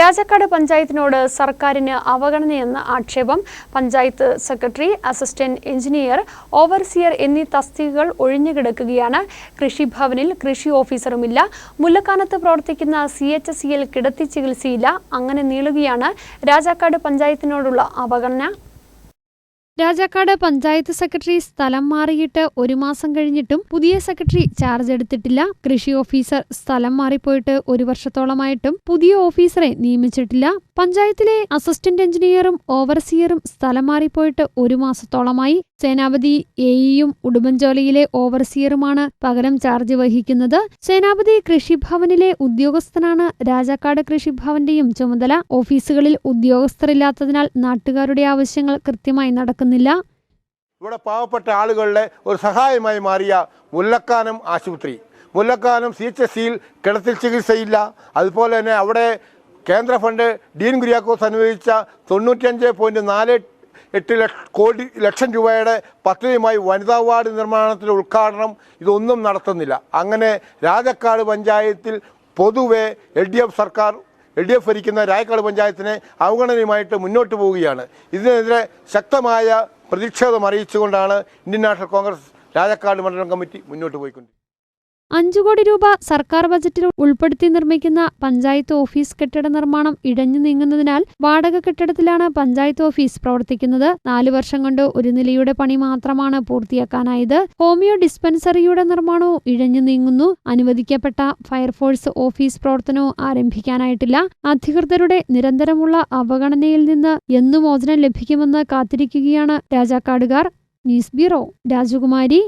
രാജാക്കാട് പഞ്ചായത്തിനോട് സർക്കാരിന് അവഗണനയെന്ന ആക്ഷേപം panchayat secretary assistant engineer overseer എന്നീ തസ്തികകൾ ഒഴിഞ്ഞുകിടക്കുകയാണ് കൃഷിഭവനിൽ കൃഷി ഓഫീസറുമില്ല. മുല്ലക്കാനത്ത് പ്രവർത്തിക്കുന്ന സി എച്ച് എസ് സിയിൽ കിടത്തി ചികിത്സയില്ല. അങ്ങനെ നീളുകയാണ് രാജാക്കാട് പഞ്ചായത്തിനോടുള്ള അവഗണന. രാജാക്കാട് പഞ്ചായത്ത് സെക്രട്ടറി സ്ഥലം മാറിയിട്ട് ഒരു മാസം കഴിഞ്ഞിട്ടും പുതിയ സെക്രട്ടറി ചാർജ് എടുത്തിട്ടില്ല. കൃഷി ഓഫീസർ സ്ഥലം മാറിപ്പോയിട്ട് ഒരു വർഷത്തോളമായിട്ടും പുതിയ ഓഫീസറെ നിയമിച്ചിട്ടില്ല. പഞ്ചായത്തിലെ അസിസ്റ്റന്റ് എഞ്ചിനീയറും ഓവർസിയറും സ്ഥലം മാറിപ്പോയിട്ട് ഒരു മാസത്തോളമായി. സേനാപതി എയും ഉടുമ്പൻചോലയിലെ ഓവർസിയറുമാണ് പകരം ചാർജ് വഹിക്കുന്നത്. സേനാപതി കൃഷിഭവനിലെ ഉദ്യോഗസ്ഥനാണ് രാജാക്കാട് കൃഷിഭവന്റെയും ചുമതല. ഓഫീസുകളിൽ ഉദ്യോഗസ്ഥരില്ലാത്തതിനാൽ നാട്ടുകാരുടെ ആവശ്യങ്ങൾ കൃത്യമായി നടക്കുന്നില്ല. ഇവിടെ പാവപ്പെട്ട ആളുകളുടെ ഒരു സഹായമായി മാറിയ മുല്ലക്കാനം ആശുപത്രി. മുല്ലക്കാനം സി എച്ച് എസ് സിയിൽ കിടത്തിൽ ചികിത്സയില്ല. അതുപോലെ തന്നെ അവിടെ കേന്ദ്ര ഫണ്ട് ഡീൻ കുര്യാക്കോസ് അനുവദിച്ച തൊണ്ണൂറ്റഞ്ച് പോയിന്റ് നാല് എട്ട് ലക്ഷ കോടി ലക്ഷം രൂപയുടെ പദ്ധതിയുമായി വനിതാ വാർഡ് നിർമ്മാണത്തിന്റെ ഉദ്ഘാടനം ഇതൊന്നും നടത്തുന്നില്ല. അങ്ങനെ രാജക്കാട് പഞ്ചായത്തിൽ പൊതുവെ എൽ ഡി എഫ് സർക്കാർ എൽ ഡി എഫ് ഭരിക്കുന്ന രായക്കാട് പഞ്ചായത്തിനെ അവഗണനയുമായിട്ട് മുന്നോട്ട് പോവുകയാണ്. ഇതിനെതിരെ ശക്തമായ പ്രതിഷേധം അറിയിച്ചുകൊണ്ടാണ് ഇന്ത്യൻ നാഷണൽ കോൺഗ്രസ് രാജക്കാട് മണ്ഡലം കമ്മിറ്റി മുന്നോട്ട് പോയിക്കൊണ്ടിരിക്കുന്നത്. അഞ്ചു കോടി രൂപ സർക്കാർ ബജറ്റിൽ ഉൾപ്പെടുത്തി നിർമ്മിക്കുന്ന പഞ്ചായത്ത് ഓഫീസ് കെട്ടിട നിർമ്മാണം ഇഴഞ്ഞു നീങ്ങുന്നതിനാൽ വാടക കെട്ടിടത്തിലാണ് പഞ്ചായത്ത് ഓഫീസ് പ്രവർത്തിക്കുന്നത്. നാലു വർഷം കൊണ്ട് ഒരു നിലയുടെ പണി മാത്രമാണ് പൂർത്തിയാക്കാനായത്. ഹോമിയോ ഡിസ്പെൻസറിയുടെ നിർമ്മാണവും ഇഴഞ്ഞു നീങ്ങുന്നു. അനുവദിക്കപ്പെട്ട ഫയർഫോഴ്സ് ഓഫീസ് പ്രവർത്തനവും ആരംഭിക്കാനായിട്ടില്ല. അധികൃതരുടെ നിരന്തരമുള്ള അവഗണനയിൽ നിന്ന് എന്നു മോചനം ലഭിക്കുമെന്ന് കാത്തിരിക്കുകയാണ് രാജാക്കാടുകാർ. ന്യൂസ് ബ്യൂറോ രാജകുമാരി.